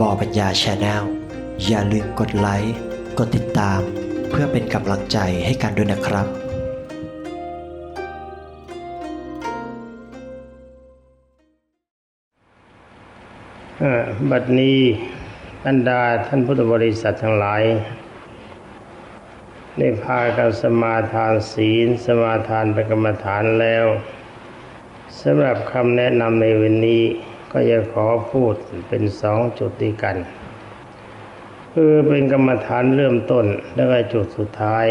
บอปัญญาชาแนลอย่าลืมกดไลค์ กดติดตาม เพื่อเป็นกำลังใจให้กันด้วยนะครับ่บัดนี้บรรดาท่านพุทธบริษัททั้งหลายได้พากันสมาทานศีล สมาทานปกรรมฐานแล้วสำหรับคำแนะนำในวันนี้ ก็จะขอพูดเป็นสองจุดด้วยกัน คือเป็นกรรมฐานเริ่มต้นแล้วก็จุดสุดท้าย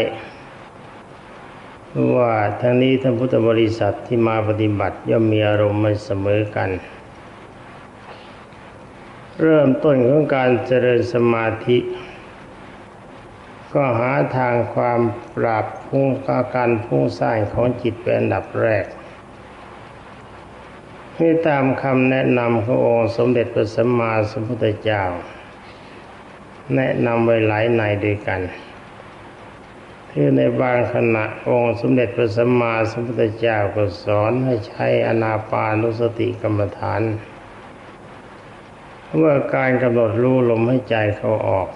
ว่าทั้งนี้ท่านพุทธบริษัทที่มาปฏิบัติย่อมมีอารมณ์ไม่เสมอกัน เริ่มต้นของการเจริญสมาธิ ก็หาทางความปราบพุ่งอาการพุ่งสร้างของจิตเป็นอันดับแรก ให้ตามคำแนะนำขององค์สมเด็จพระสัมมาสัมพุทธเจ้า แนะนำไว้หลายในด้วยกันคือในบางขณะองค์สมเด็จพระสัมมาสัมพุทธเจ้าก็สอนให้ใช้อนาปานุสติกรรมฐานว่าการกำหนดรู้ลมให้ใจเข้าออก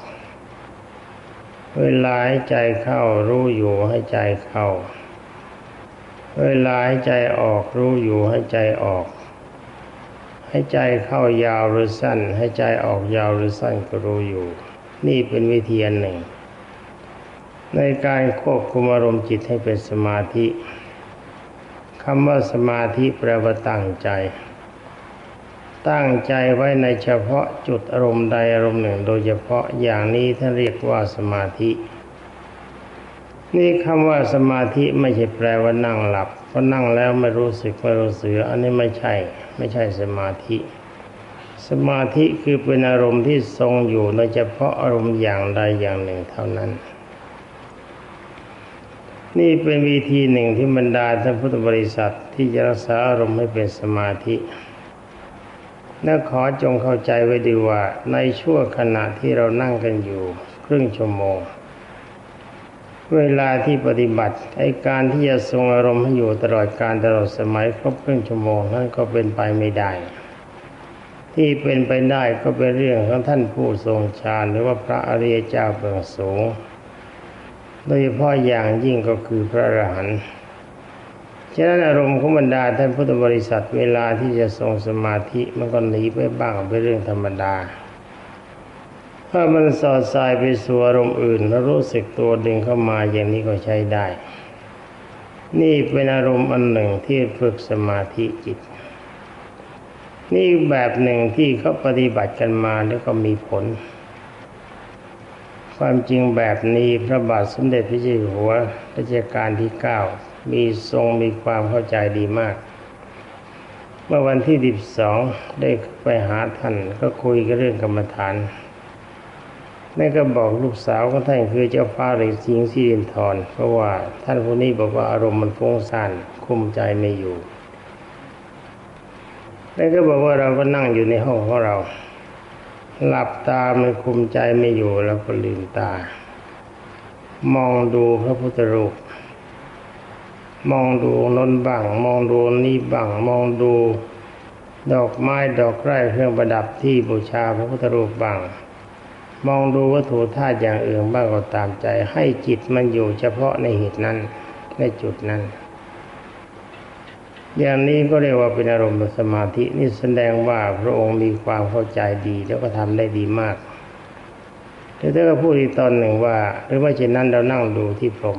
เวลาให้ใจเข้ารู้อยู่ให้ใจเข้า เวลาให้ใจออกรู้อยู่ให้ใจออก ให้ใจเข้ายาวหรือสั้น ให้ใจออกยาวหรือสั้นก็รู้อยู่ นี่เป็นวิธีอันหนึ่ง ในการควบคุมอารมณ์จิตให้เป็นสมาธิคำว่าสมาธิแปลว่าตั้งใจ ตั้งใจไว้ในเฉพาะจุดอารมณ์ใดอารมณ์หนึ่ง โดยเฉพาะอย่างนี้ท่านเรียกว่าสมาธิ นี่คำว่าสมาธิไม่ใช่แปลว่านั่งหลับเพราะนั่งแล้วไม่รู้สึกไม่รู้สึกอันนี้ไม่ใช่ ไม่ใช่สมาธิ สมาธิคือเป็นอารมณ์ที่ทรงอยู่ในเฉพาะอารมณ์อย่างใดอย่างหนึ่งเท่านั้น นี่เป็นวิธีหนึ่งที่บรรดาท่านพุทธบริษัทที่จะรักษาอารมณ์ให้เป็นสมาธิและขอจงเข้าใจไว้ดีว่าในช่วงขณะที่เรานั่งกันอยู่ ครึ่งชั่วโมง เวลาที่ปฏิบัติไอการที่จะทรงอารมณ์ให้อยู่ตลอดการตลอดสมัยครบครึ่งชั่วโมงนั้นก็เป็นไปไม่ได้ ที่เป็นไปได้ก็เป็นเรื่องของท่านผู้ทรงฌานหรือว่าพระอริยเจ้าเบื้องสูง โดยเฉพาะอย่างยิ่งก็คือพระอรหันต์ฉะนั้นอารมณ์ของบรรดาท่านพุทธบริษัทเวลาที่จะทรงสมาธิมันก็หนีไปบ้างเป็นเรื่องธรรมดา ถ้ามันสอดสายไปสู่อารมณ์อื่น แล้วรู้สึกตัวดึงเข้ามาอย่างนี้ก็ใช้ได้ นี่เป็นอารมณ์อันหนึ่งที่ฝึกสมาธิจิต นี่แบบหนึ่งที่เขาปฏิบัติกันมาแล้วก็มีผล ความจริงแบบนี้พระบาทสมเด็จพระเจ้าอยู่หัวรัชกาลที่เก้ามีทรงมีความเข้าใจดีมากเมื่อวันที่สิบสองได้ไปหาท่านก็คุยกันเรื่องกรรมฐาน นั่นก็บอกลูกสาวของท่านคือเจ้าฟ้าเหล็กสิงห์สิรินทรเพราะว่าท่านผู้นี้บอกว่าอารมณ์มันฟุ้งซ่านคุมใจไม่อยู่แล้วก็บอกว่าเราก็นั่งอยู่ในห้องของเรา หลับตามันคุมใจไม่อยู่แล้วก็ลืมตา มองดูพระพุทธรูป มองดูนนบ้าง มองดูนี่บ้าง มองดู ดอกไม้ดอกไร่เครื่องประดับที่บูชาพระพุทธรูปบ้าง มองดูวัตถุธาตุอย่างอื่นบ้างก็ตามใจ ให้จิตมันอยู่เฉพาะในเหตุนั้นในจุดนั้น อย่างนี้ก็เรียกว่าเป็นอารมณ์สมาธินี่แสดงว่าพระองค์มีความเข้าใจดีแล้วก็ทำได้ดีมากแต่ถ้าก็พูดอีกตอนหนึ่งว่า หรือว่าเช่นนั้นเรานั่งดูที่พรม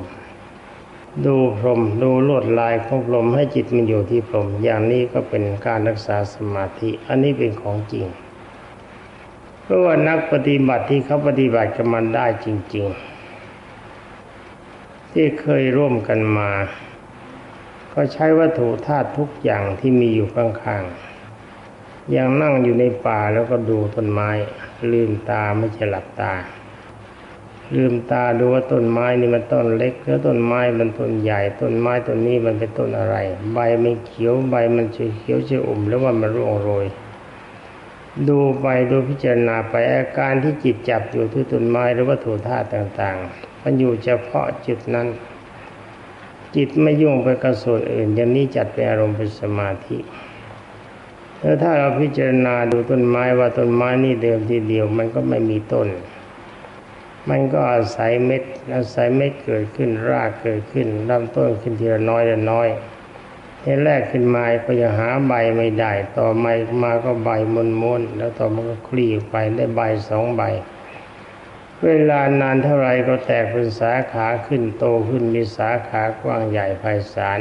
ดูพรมดูลวดลายของพรมให้จิตมันอยู่ที่พรมอย่างนี้ก็เป็นการรักษาสมาธิ อันนี้เป็นของจริง เพราะว่านักปฏิบัติที่เขาปฏิบัติกันมันได้จริง ๆ ที่เคยร่วมกันมา ก็ใช้วัตถุธาตุทุกอย่างที่มีอยู่ข้างๆอย่างนั่งอยู่ในป่าแล้วก็ดูต้นไม้ ลืมตาไม่ใช่หลับตา ลืมตาดูว่าต้นไม้นี่มันต้นเล็กแล้วต้นไม้มันต้นใหญ่ ต้นไม้ต้นนี้มันเป็นต้นอะไร ใบมันเขียวใบมันเขียวเชื่ออุ่มแล้วว่ามันร่วงโรย ดูไปดูพิจารณาไปอาการที่จิตจับอยู่ที่ต้นไม้หรือวัตถุธาตุต่างๆ มันอยู่เฉพาะจุดนั้น จิตไม่ยุ่งไปกับส่วนอื่นอย่างนี้จัดเป็นอารมณ์เป็นสมาธิแล้วถ้าเราพิจารณาดูต้นไม้ว่าต้นไม้นี่เดิมทีเดียว มันก็ไม่มีต้น มันก็อาศัยเม็ดอาศัยเม็ดเกิดขึ้นรากเกิดขึ้นลำต้นขึ้นทีละน้อยละน้อย ทีแรกขึ้นมาก็ยังหาใบไม่ได้ ต่อมามาก็ใบม้วนๆแล้วต่อมาก็คลี่ไปได้ใบสองใบ เวลานานเท่าไรก็แตกเป็นสาขาขึ้นโตขึ้นมีสาขากว้างใหญ่ไพศาล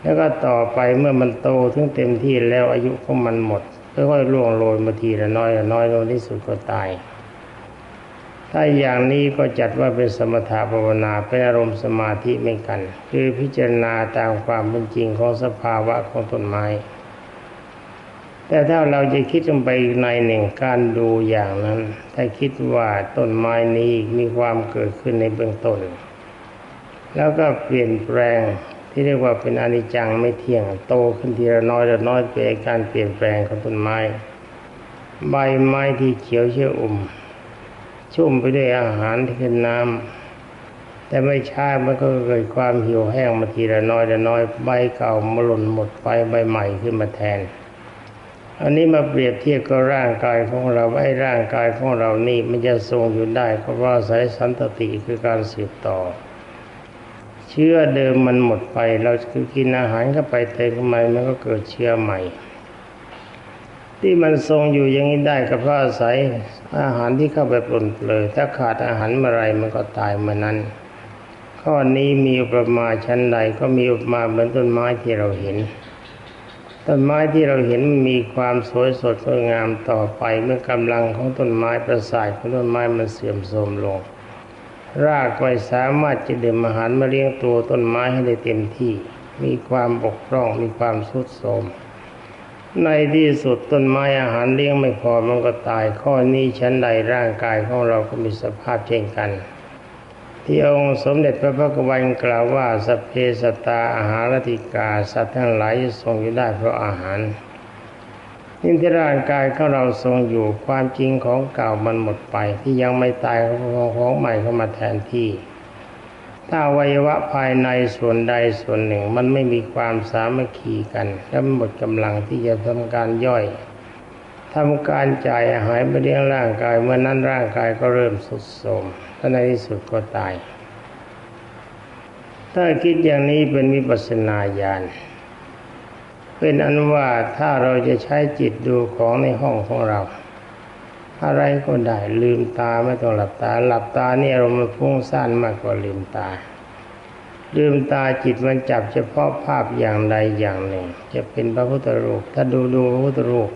แล้วก็ต่อไปเมื่อมันโตถึงเต็มที่แล้วอายุของมันหมดค่อยๆล่วงโรยมาทีละน้อยละน้อยลงที่สุดก็ตาย ถ้าอย่างนี้ก็จัดว่าเป็นสมถะภาวนาเป็นอารมณ์สมาธิไม่กัน คือพิจารณาตามความเป็นจริงของสภาวะของต้นไม้ แต่ถ้าเราจะคิดลงไปอีกในหนึ่งการดูอย่างนั้น ถ้าคิดว่าต้นไม้นี้มีความเกิดขึ้นในเบื้องต้น แล้วก็เปลี่ยนแปลงที่เรียกว่าเป็นอนิจจังไม่เที่ยงโตขึ้นทีละน้อยละน้อยเป็นการเปลี่ยนแปลงของต้นไม้ ใบไม้ที่เขียวเชื่ออุ่ม ชุ่มไปด้วยอาหารที่คือน้ำแต่ไม่ช้ามันก็เกิดความหิวแห้งมาทีละน้อยละน้อยใบเก่ามาหล่นหมดไปใบใหม่ขึ้นมาแทน อันนี้มาเปรียบเทียบกับร่างกายของเราไอ้ร่างกายของเรานี่มันจะทรงอยู่ได้ก็เพราะอายสันตติคือการสืบต่อเชื้อเดิมมันหมดไป เราคือกินอาหารเข้าไปเติมเข้ามามันก็เกิดเชื้อใหม่ ที่มันทรงอยู่อย่างนี้ได้ก็เพราะอาศัยอาหารที่เข้าไปปนเปลือยถ้าขาดอาหารเมื่อไรมันก็ตายเมื่อนั้น ข้อนี้มีอุปมาชั้นใดก็มีอุปมาเหมือนต้นไม้ที่เราเห็น ต้นไม้ที่เราเห็นมีความสวยสดงดงามต่อไปเมื่อกำลังของต้นไม้ประสาทของต้นไม้มันเสื่อมโทรมลง รากไม่สามารถจะดื่มอาหารมาเลี้ยงตัวต้นไม้ให้ได้เต็มที่ มีความบกพร่องมีความทรุดโทรม ในที่สุดต้นไม้อาหารเลี้ยงไม่พอมันก็ตาย ข้อนี้ชั้นใดร่างกายของเราก็มีสภาพเช่นกัน ที่องค์สมเด็จพระพุทธวันกล่าวว่าสเพสตาอาหารติกาสัตว์ทั้งหลายทรงอยู่ได้เพราะอาหารนี่ที่ร่างกายของเราทรงอยู่ความจริงของเก่ามันหมดไป ที่ยังไม่ตายของของใหม่เข้ามาแทนที่ ถ้าอวัยวะภายในส่วนใดส่วนหนึ่ง มันไม่มีความสามัคคีกัน และหมดกำลังที่จะทำการย่อยทำการจ่ายอาหารไปเลี้ยงร่างกายเมื่อนั้นร่างกายก็เริ่มสุดโทรมและในที่สุดก็ตาย ถ้าคิดอย่างนี้เป็นวิปัสสนาญาณเป็นอันว่าถ้าเราจะใช้จิตดูของในห้องของเรา อะไรก็ได้ลืมตาไม่ต้องหลับตา หลับตาเนี่ยเรามันฟุ้งซ่านมากกว่าลืมตา ลืมตาจิตมันจับเฉพาะภาพอย่างใดอย่างหนึ่ง จะเป็นพระพุทธรูป ถ้าดูดูพระพุทธรูป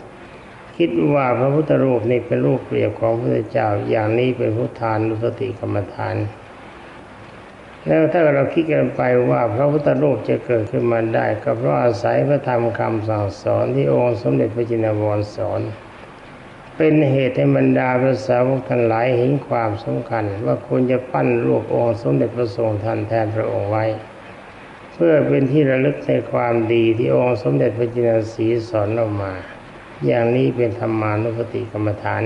คิดว่าพระพุทธรูปนี่เป็นรูปเปรียบของพระพุทธเจ้าอย่างนี้เป็นพุทธานุสติกรรมฐาน แล้วถ้าเราคิดกันไปว่าพระพุทธรูปจะเกิดขึ้นมาได้ ก็เพราะอาศัยพระธรรมคำสั่งสอนที่องค์สมเด็จพระจินวรสอน เป็นเหตุให้บรรดาพระสาวกทั้งหลายเห็นความสำคัญ ว่าควรจะปั้นรูปองค์สมเด็จพระทรงทันแทนพระองค์ไว้ เพื่อเป็นที่ระลึกในความดีที่องค์สมเด็จพระจินสีสอนเรามา อย่างนี้เป็นธรรมานุปติกรรมฐาน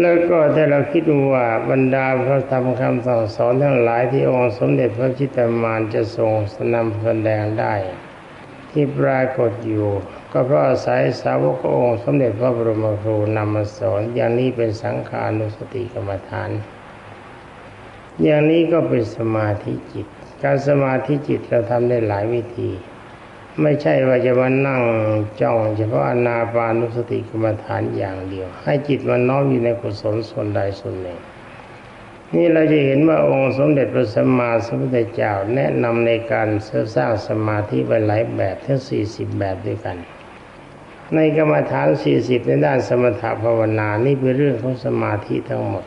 แล้วก็ถ้าเราคิดว่าบรรดาพระธรรมคำสั่งสอนทั้งหลายที่องค์สมเด็จพระจิตรมารจะทรงนำแสดงได้ ที่ปรากฏอยู่ ก็เพราะอาศัยสาวกององค์สมเด็จพระบรมครูนำมาสอนอย่างนี้เป็นสังขานุสติกรรมฐาน อย่างนี้ก็เป็นสมาธิจิต การสมาธิจิตเราทำได้หลายวิธี ไม่ใช่ว่าจะมานั่งจ้องเฉพาะอนาปานุสติกรรมฐานอย่างเดียว ให้จิตมันน้อมอยู่ในกุศลส่วนใดส่วนหนึ่ง นี่เราจะเห็นว่าองค์สมเด็จพระสัมมาสัมพุทธเจ้าแนะนำในการสร้างสมาธิไว้หลายแบบทั้งสี่สิบแบบด้วยกัน ในกรรมฐานสี่สิบในด้านสมถภาวนานี่เป็นเรื่องของสมาธิทั้งหมด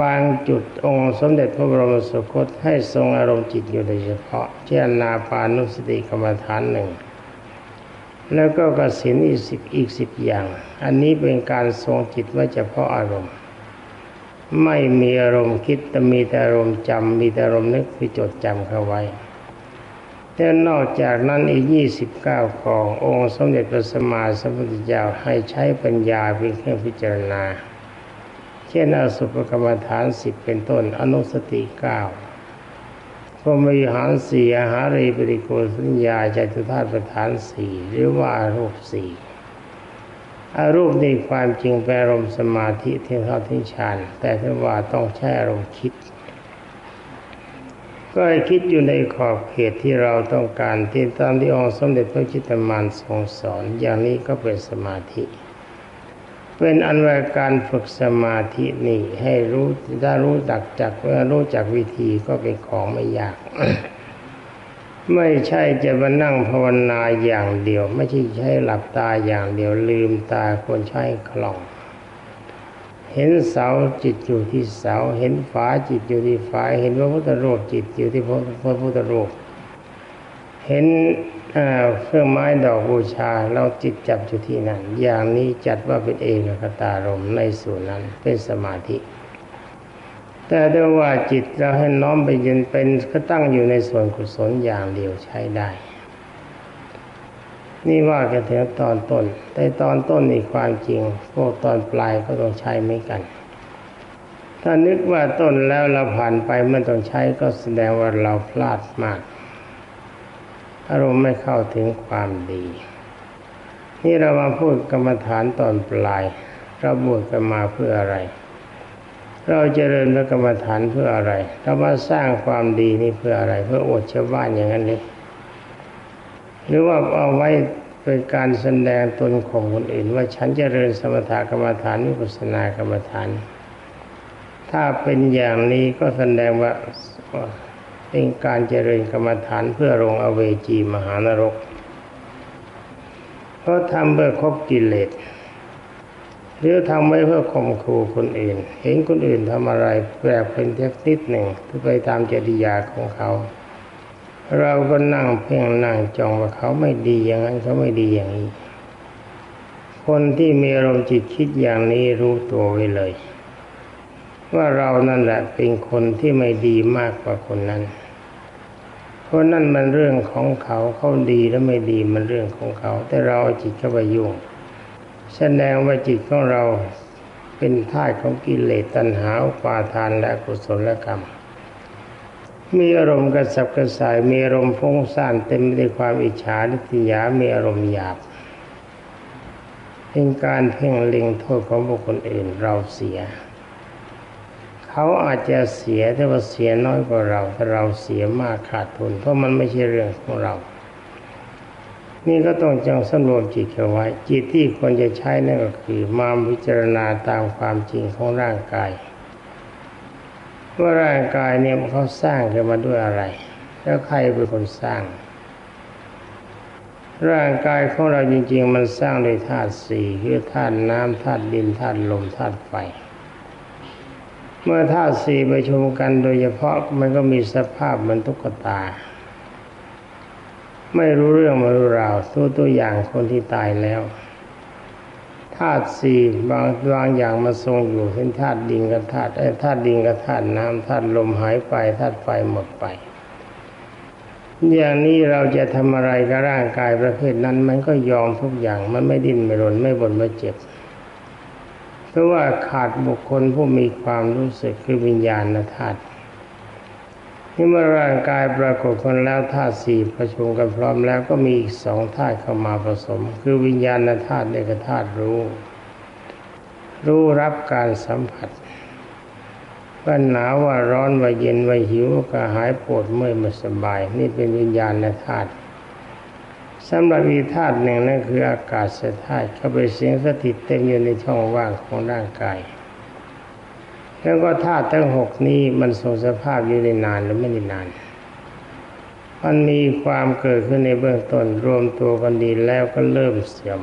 บางจุดองค์สมเด็จพระบรมสุคตให้ทรงอารมณ์จิตอยู่โดยเฉพาะเช่นนาปานุสติกรรมฐานหนึ่งแล้วก็กสินอีกสิบอีกสิบอย่าง อันนี้เป็นการทรงจิตไว้เฉพาะอารมณ์ ไม่มีอารมณ์คิดแต่มีแต่อารมณ์จำมีแต่อารมณ์นึกคือจดจำเข้าไว้แต่นอกจากนั้นอีกยี่สิบเก้าขององค์สมเด็จพระสัมมาสัมพุทธเจ้าให้ใช้ปัญญาเป็นเครื่องพิจารณา เช่นอสุภกรรมฐานสิบเป็นต้น อนุสติเก้าพรมวิหารสี่อาหารีปริโกสัญญาจตุธาตุประธานสี่หรือว่ารูปสี่ อารูปในความจริงแปลอารมณ์สมาธิเที่ท่าที่ฌานแต่ถ้าว่าต้องใช้อารมณ์คิด ก็ให้คิดอยู่ในขอบเขตที่เราต้องการที่ตามที่องค์สมเด็จพระจิตตมานทรงสอน อย่างนี้ก็เป็นสมาธิ เป็นอันว่าการฝึกสมาธินี่ให้รู้ถ้ารู้จักจักเมื่อรู้จักวิธีก็เป็นของไม่ยาก ไม่ใช่จะมานั่งภาวนาอย่างเดียว ไม่ใช่ใช้หลับตาอย่างเดียวลืมตาควรใช้คล่อง เห็นเสาจิตอยู่ที่เสา เห็นฝาจิตอยู่ที่ฝาเห็นพระพุทธรูปจิตอยู่ที่พระพุทธรูปเห็นเครื่องไม้ดอกบูชาเราจิตจับอยู่ที่นั่นอย่างนี้จัดว่าเป็นเอกคตารมในส่วนนั้นเป็นสมาธิ แต่ถ้าว่าจิตเราให้น้อมไปยืนเป็นก็ตั้งอยู่ในส่วนกุศลอย่างเดียวใช้ได้ นี่ว่ากันถึงตอนต้น แต่ตอนต้นนี่ความจริง พวกตอนปลายก็ต้องใช้ไม่กัน ถ้านึกว่าต้นแล้วเราผ่านไปไม่ต้องใช้ก็แสดงว่าเราพลาดมากอารมณ์ไม่เข้าถึงความดี นี่เรามาพูดกรรมฐานตอนปลายเราบวชกันมาเพื่ออะไร เราเจริญพระกรรมฐานเพื่ออะไรเรามาสร้างความดีนี่เพื่ออะไร เพื่ออดชาวบ้านอย่างนั้นเลยหรือว่าเอาไว้เป็นการแสดงตนของคนอื่น ว่าฉันเจริญสมถกรรมฐานวิปัสสนากรรมฐาน ถ้าเป็นอย่างนี้ก็แสดงว่าเป็นการเจริญกรรมฐานเพื่อลงอเวจีมหานรก เพราะทำเพื่อครบกิเลส หรือทำไว้เพื่อข่มขู่คนอื่น เห็นคนอื่นทำอะไรแปลเป็นเทคนิดหนึ่งที่ไปตามจริยาของเขา เราก็นั่งเพ่งนั่งจ้องว่าเขาไม่ดีอย่างนั้นเขาไม่ดีอย่างนี้ คนที่มีอารมณ์จิตคิดอย่างนี้รู้ตัวไว้เลย ว่าเรานั่นแหละเป็นคนที่ไม่ดีมากกว่าคนนั้น เพราะนั่นมันเรื่องของเขาเขาดีแล้วไม่ดีมันเรื่องของเขา แต่เราเอาจิตเข้าไปยุ่ง แสดงว่าจิตของเราเป็นท่ายของกิเลสตัณหาปาทานและกุศลกรรม มีอารมณ์กระสับกระส่ายมีอารมณ์ฟุ้งซ่านเต็มไปด้วยความอิจฉาทิฏยามีอารมณ์หยาบ เป็นการเพ่งเล็งโทษของบุคคลอื่นเราเสีย เขาอาจจะเสียแต่ว่าเสียน้อยกว่าเราแต่เราเสียมากขาดทุนเพราะมันไม่ใช่เรื่องของเรา นี่ก็ต้องจังสำรวมจิตเอาไว้ จิตที่ควรจะใช้นั่นก็คือ มาพิจารณาตามความจริงของร่างกาย ว่าร่างกายเนี่ยมันเขาสร้างขึ้นมาด้วยอะไร แล้วใครเป็นคนสร้าง ร่างกายของเราจริง ๆ มันสร้างโดยธาตุสี่คือธาตุน้ำธาตุดินธาตุลมธาตุไฟเมื่อธาตุสี่ประชุมกันโดยเฉพาะมันก็มีสภาพเหมือนตุ๊กตา ไม่รู้เรื่องไม่รู้ราวตัวตัวอย่างคนที่ตายแล้วธาตุสี่บางบางอย่างมาทรงอยู่เช่นธาตุดินกับธาตุเอ้ธาตุดินกับธาตุน้ำธาตุลมหายไปธาตุไฟหมดไป อย่างนี้เราจะทำอะไรกับร่างกายประเภทนั้น มันก็ยอมทุกอย่างมันไม่ดิ้นไม่รนไม่บ่นไม่เจ็บเพราะว่าขาดบุคคลผู้มีความรู้สึกคือวิญญาณธาตุ นี่เมื่อร่างกายปรากฏคนแล้วธาตุสี่ประชุมกันพร้อมแล้วก็มีอีกสองธาตุเข้ามาผสม คือวิญญาณธาตุเอกธาตุรู้ รู้รับการสัมผัสว่าหนาวว่าร้อนว่าเย็นว่าหิวก็หายปวดเมื่อยม่สบาย นี่เป็นวิญญาณธาตุสำหรับอีธาตุหนึ่งนั่นคืออากาศธาตุเข้าไปเสียงสถิตเต็มอยู่ในช่องว่างของร่างกาย แล้วก็ธาตุทั้งหกนี้มันทรงสภาพอยู่ในนานหรือไม่ได้นาน มันมีความเกิดขึ้นในเบื้องต้นรวมตัวกันดีแล้วก็เริ่มเสื่อม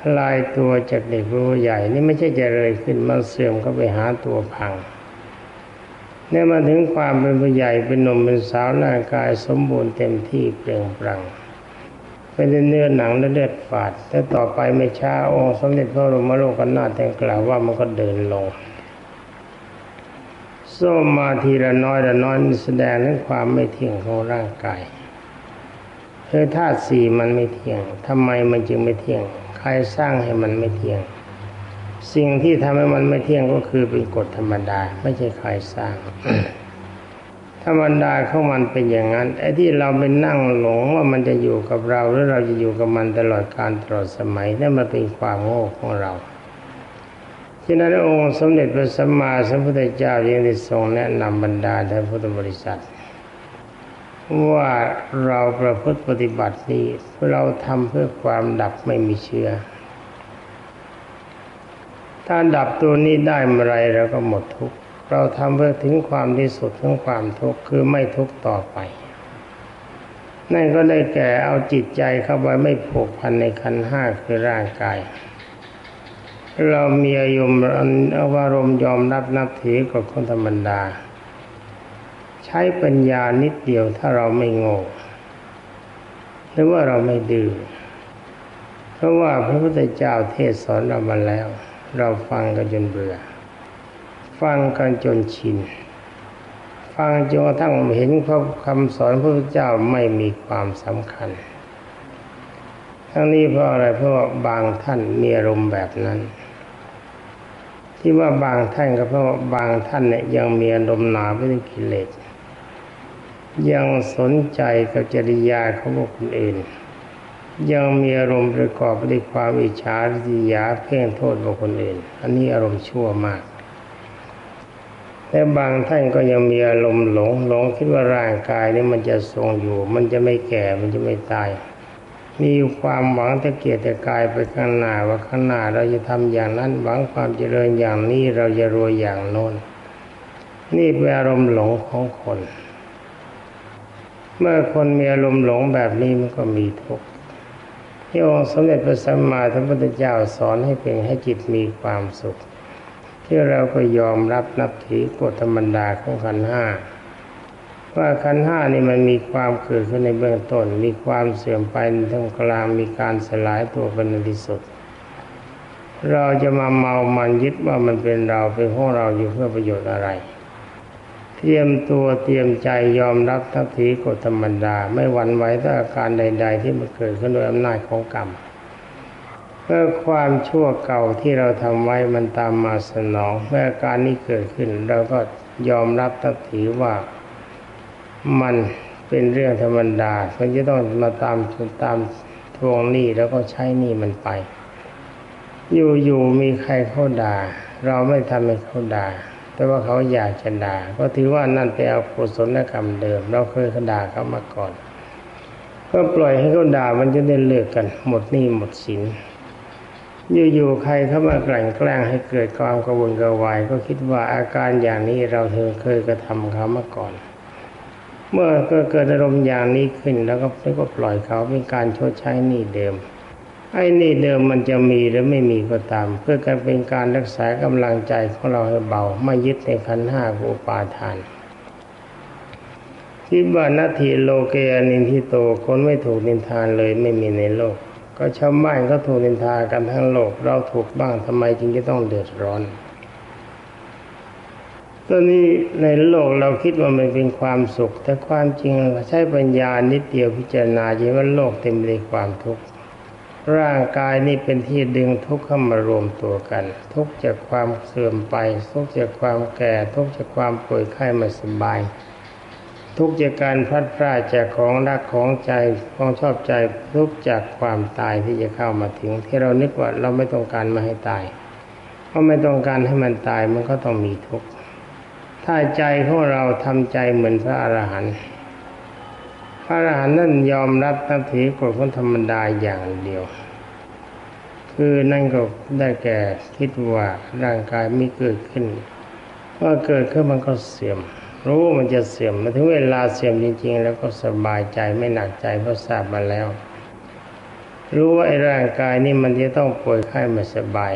คลายตัวจากเด็กรู้ใหญ่นี่ไม่ใช่เจริญขึ้นมันเสื่อมก็ไปหาตัวพังเนี่ยมาถึงความเป็นผู้ใหญ่เป็นหนุ่มเป็นสาวร่างกายสมบูรณ์เต็มที่เปล่งปลั่งเป็นเนื้อหนังและเลือดฝาดแต่ต่อไปไม่ช้าองค์สมเด็จพระบรมโลกนาถแต่งกล่าวว่ามันก็เดินลง ส้มมาทีละน้อยละน้อยนี่แสดงถึงความไม่เที่ยงของร่างกายคือธาตุสี่มันไม่เที่ยงทำไมมันจึงไม่เที่ยง ใครสร้างให้มันไม่เที่ยง สิ่งที่ทำให้มันไม่เที่ยงก็คือเป็นกฎธรรมดา ไม่ใช่ใครสร้าง ธรรมดาของมันเป็นอย่างนั้นไอ้ที่เราไปนั่งหลงว่ามันจะอยู่กับเราหรือเราจะอยู่กับมันตลอดการตลอดสมัยนั่นมันเป็นความโง่ของเรา ฉะนั้นองค์สมเด็จพระสัมมาสัมพุทธเจ้ายังได้ทรงแนะนำบรรดาท่านพุทธบริษัท ว่าเราประพฤติปฏิบัตินี้เราทำเพื่อความดับไม่มีเชื้อถ้าดับตัวนี้ได้เมื่อไรเราก็หมดทุกข์เราทำเพื่อถึงความที่สุดของความทุกข์คือไม่ทุกข์ต่อไปนั่นก็ได้แก่เอาจิตใจเข้าไปไม่ผูกพันในขันห้าคือร่างกาย เรามีอารมณ์อาอารมณ์ยอมรับนับถือกับคนธรรมดา ใช้ปัญญานิดเดียวถ้าเราไม่โง่หรือว่าเราไม่ดื้อเพราะว่าพระพุทธเจ้าเทศสอนเรามาแล้ว เราฟังกันจนเบื่อ ฟังกันจนชิน ฟังจนกระทั่งเห็นพระคำสอนพระพุทธเจ้าไม่มีความสำคัญ ทั้งนี้เพราะอะไรเพราะาบางท่านมีอารมณ์แบบนั้น ที่ว่าบางท่านก็เพราะบางท่านเนี่ยยังมีอารมณ์หนาไปด้กิเลสยังสนใจกับจริยาของบุคคลอื่น ยังมีอารมณ์ประกอบไปด้วยความอิจฉาริยาเพ่งโทษบุคคลอื่น อันนี้อารมณ์ชั่วมากและบางท่านก็ยังมีอารมณ์หลงหลงคิดว่าร่างกายนี้มันจะทรงอยู่ มันจะไม่แก่มันจะไม่ตาย มีความหวังตะเกียกตะกายไปข้างหน้าว่าข้างหน้าเราจะทำอย่างนั้น หวังความเจริญอย่างนี้เราจะรวยอย่างโน้น นี่เป็นอารมณ์หลงของคน เมื่อคนมีอารมณ์หลงแบบนี้มันก็มีทุกข์ที่องค์สมเด็จพระสัมมาสัมพุทธเจ้าสอนให้เป็นให้จิตมีความสุข ที่เราก็ยอมรับนับถือกฎธรรมดาของขันธ์ห้า ว่าขันห้านี่มันมีความเกิดขึ้นในเบื้องต้น มีความเสื่อมไปท่ามกลางมีการสลายตัวเป็นในที่สุด เราจะมาเมามันยึดว่ามันเป็นเราเป็นของเราอยู่เพื่อประโยชน์อะไร เตรียมตัวเตรียมใจยอมรับทับถีกฎธรรมดา ไม่หวั่นไหวต่ออาการใด ๆ ที่มันเกิดขึ้นโดยอำนาจของกรรมเมื่อความชั่วเก่าที่เราทำไว้มันตามมาสนอง เมื่อการนี้เกิดขึ้น เราก็ยอมรับทับถีว่า มันเป็นเรื่องธรรมดามันจะต้องมาตามตามทวงหนี้แล้วก็ใช้หนี้มันไป อยู่ๆมีใครเขาด่า เราไม่ทำให้เขาด่า แต่ว่าเขาอยากจะด่า ก็ถือว่านั่นเป็นอกุศลกรรมเดิม เราเคยขด่าเขามาก่อน ก็ปล่อยให้เขาด่ามันจะได้เลิกกัน หมดหนี้หมดสินอยู่ๆใครเข้ามากลั่นแกล้งให้เกิดความกระวนกระวาย ก็คิดว่าอาการอย่างนี้เราเธอเคยกระทำเขามาก่อน เมื่อก็เกิดอารมณ์อย่างนี้ขึ้นแล้วก็แล้วก็ปล่อยเขาเป็นการชดใช้หนี้เดิมไอ้หนี่เดิมมันจะมีหรือไม่มีก็ตาม เพื่อการเป็นการรักษากำลังใจของเราให้เบาไม่ยึดในขันห้าอุปาทานที่บ้านนาทีโลเกนินทิโตคนไม่ถูกนินทานเลยไม่มีในโลก ก็ชาวบ้านก็ถูกนินทากันทั้งโลก เราถูกบ้างทำไมจึงจะต้องเดือดร้อน ตอนนี้ในโลกเราคิดว่ามันเป็นความสุข แต่ความจริงใช้ปัญญานิดเดียวพิจารณาเห็นว่าโลกเต็มไปด้วยความทุกข์ร่างกายนี่เป็นที่ดึงทุกข์เข้ามารวมตัวกัน ทุกข์จากความเสื่อมไป ทุกข์จากความแก่ ทุกข์จากความป่วยไข้ไม่สบาย ทุกข์จากการพลัดพรากจากของรักของใจของชอบใจทุกข์จากความตายที่จะเข้ามาถึง ที่เรานึกว่าเราไม่ต้องการมาให้ตายเพราะไม่ต้องการให้มันตายมันก็ต้องมีทุกข์ ถ้าใจของเราทำใจเหมือนพระอรหันต์พระอรหันต์นั่นยอมรับนับถือกฎของธรรมดาอย่างเดียว คือนั่นก็ได้แก่คิดว่าร่างกายไม่เกิดขึ้นว่าเกิดขึ้นมันก็เสื่อม รู้ว่ามันจะเสื่อมมาถึงเวลาเสื่อมจริง ๆ แล้วก็สบายใจไม่หนักใจเพราะทราบมาแล้ว รู้ว่าไอ้ร่างกายนี่มันจะต้องป่วยไข้ไม่สบาย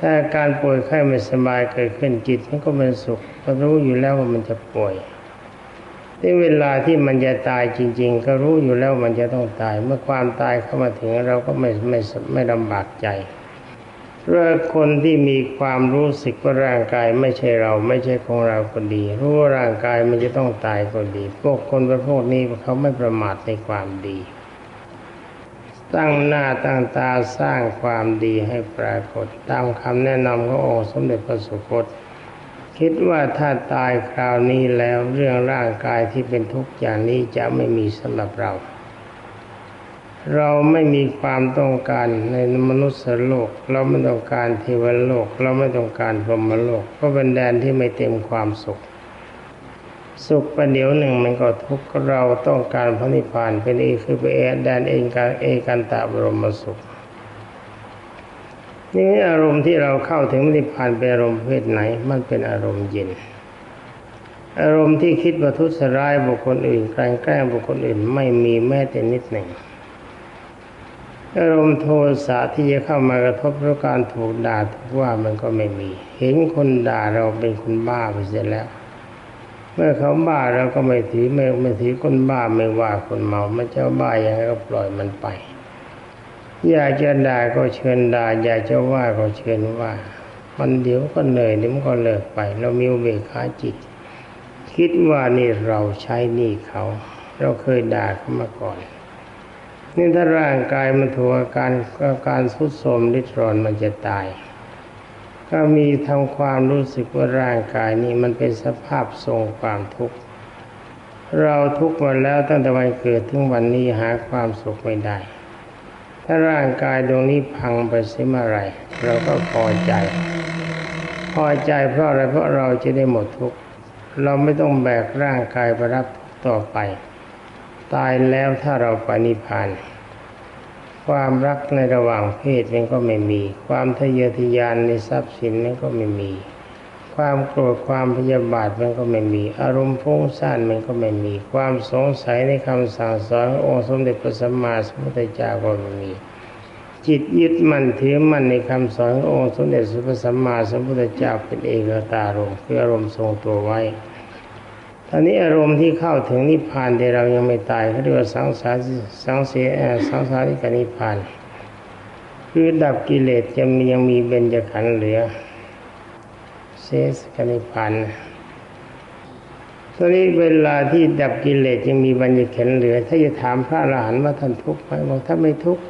ถ้าการป่วยไข้ไม่สบายเกิดขึ้นจิตมันก็เป็นสุขเพราะรู้อยู่แล้วว่ามันจะป่วยในเวลาที่มันจะตายจริง ๆ ก็รู้อยู่แล้วมันจะต้องตาย เมื่อความตายเข้ามาถึงเราก็ไม่ไม่ไม่ลำบากใจเพราะคนที่มีความรู้สึกว่าร่างกายไม่ใช่เราไม่ใช่ของเราก็ดี รู้ว่าร่างกายมันจะต้องตายก็ดี พวกคนประเภทนี้เขาไม่ประมาทในความดี ตั้งหน้าตั้งตาสร้างความดีให้ปรากฏ ตามคำแนะนำขององค์สมเด็จพระสุคตคคิดว่าถ้าตายคราวนี้แล้วเรื่องร่างกายที่เป็นทุกข์อย่างนี้จะไม่มีสำหรับเรา เราไม่มีความต้องการในมนุษย์โลก เราไม่ต้องการเทวโลก เราไม่ต้องการพรหมโลก เพราะเป็นแดนที่ไม่เต็มความสุข สุขประเดี๋ยวหนึ่งมันก็ทุกข์เราต้องการพระนิพพานเป็นเอคือเป็นแดนเองการเอกันตะบรมสุขนี่อารมณ์ที่เราเข้าถึงนิพพานเป็นอารมณ์เพศไหน มันเป็นอารมณ์เย็น อารมณ์ที่คิดประทุษร้ายบุคคลอื่นกลั่นแกล้งบุคคลอื่นไม่มีแม้แต่นิดหนึ่งอารมณ์โทสะที่จะเข้ามากระทบเพราะการถูกด่าถูกว่ามันก็ไม่มี เห็นคนด่าเราเป็นคนบ้าไปเสียแล้ว มื่อเขาบ้าเราก็ไม่ถือไม่ไม่ถือคนบ้าไม่ว่าคนเมามันจะบ้าอย่างไรก็ปล่อยมันไป อยากจะด่าก็เชิญด่าอยากจะว่าก็เชิญว่า มันเดี๋ยวก็เหนื่อยเดี๋ยวมันก็เลิกไป เรามีเบขาจิต คิดว่านี่เราใช้หนี่เขา เราเคยด่าเขามาก่อน นี่ถ้าร่างกายมันถูกอาการอาการสุดโทรมริดรอนมันจะตาย ก็มีทำความรู้สึกว่าร่างกายนี้มันเป็นสภาพทรงความทุกข์ เราทุกข์มาแล้วตั้งแต่วันเกิดถึงวันนี้หาความสุขไม่ได้ ถ้าร่างกายดวงนี้พังไปเสียเมื่อไรเราก็พอใจ พอใจเพราะอะไรเพราะเราจะได้หมดทุกข์เราไม่ต้องแบกร่างกายไปรับทุกข์ต่อไป ตายแล้วถ้าเราปนิพพาน ความรักในระหว่างเพศมันก็ไม่มี ความทะเยอทะยานในทรัพย์สินมันก็ไม่มี ความโกรธความพยาบาทมันก็ไม่มี อารมณ์ฟุ้งซ่านมันก็ไม่มี ความสงสัยในคำสั่งสอนขององค์สมเด็จพระสัมมาสัมพุทธเจ้าก็ไม่มี จิตยึดมั่นถือมั่นในคำสอนขององค์สมเด็จพระสัมมาสัมพุทธเจ้าเป็นเอกตารมณ์คืออารมณ์ทรงตัวไว้ ตอนนี้อารมณ์ที่เข้าถึงนิพพานแต่เรายังไม่ตายเขาเรียกว่าสังสารสังเสียสังสาริกนิพพาน คือดับกิเลสจะมียังมีเบญจขันธ์เหลือเสสกนิพพานตอนนี้เวลาที่ดับกิเลสยังมีเบญจขันธ์เหลือ ถ้าจะถามพระอรหันต์ว่าท่านทุกข์ไหมบอกท่าไม่ทุกข์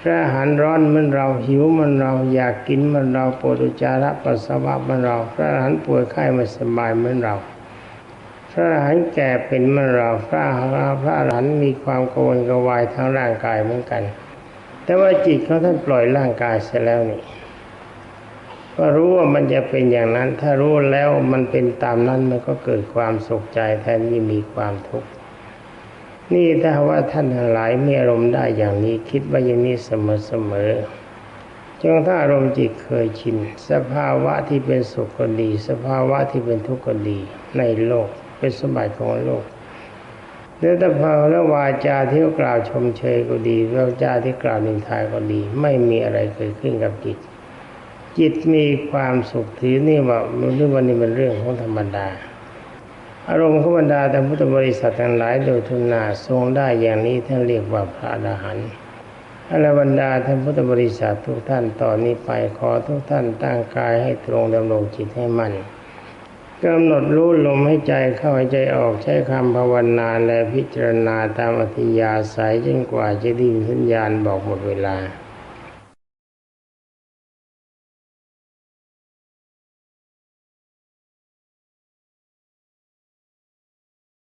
พระอรหันต์ร้อนเหมันเราหิวเหมันเราอยากกินเหมันเราปวดอุจจาระปัสสาวะเหมันเรา พระอรหันต์ป่วยไข้ไม่สบายเหมือนเรา พระอรหันต์แก่เป็นเมื่อเราพระอรหันต์พระอรหันต์มีความกังวลกระวายทั้งร่างกายเหมือนกัน แต่ว่าจิตเขาท่านปล่อยร่างกายเสียแล้วนี่ก็รู้ว่ามันจะเป็นอย่างนั้น ถ้ารู้แล้วมันเป็นตามนั้นมันก็เกิดความสุขใจแทนที่มีความทุกข์นี่ถ้าว่าท่านหลายมีอารมณ์ได้อย่างนี้คิดว่าอย่างนี้เสมอๆจนถ้าอารมณ์จิตเคยชิน สภาวะที่เป็นสุขก็ดี สภาวะที่เป็นทุกข์ก็ดีในโลก เป็นสมบัติของโลกแล้วถ้าพอแล้ววาจาที่กล่าวชมเชยก็ดีวาจาที่กล่าวนินทาก็ดี ไม่มีอะไรเกิดขึ้นกับจิต จิตมีความสุขถือนี่ว่าเรื่องวันนี้เป็นเรื่องของธรรมดา อารมณ์ของบรรดาแต่พุทธบริษัททั้งหลายโดยทุนนาทรงได้อย่างนี้ท่านเรียกว่าพระอรหันต์อรบรรดาท่านพุทธบริษัททุกท่านต่อนนี้ไปขอทุกท่านตั้งกายให้ตรงดำรงจิตให้มั่น กำหนดรู้ลมให้ใจเข้าให้ใจออกใช้คำภาวนาและพิจารณาตามอธิยาสายจนกว่าจะไดยินสัญญาณบอกหมดเวลา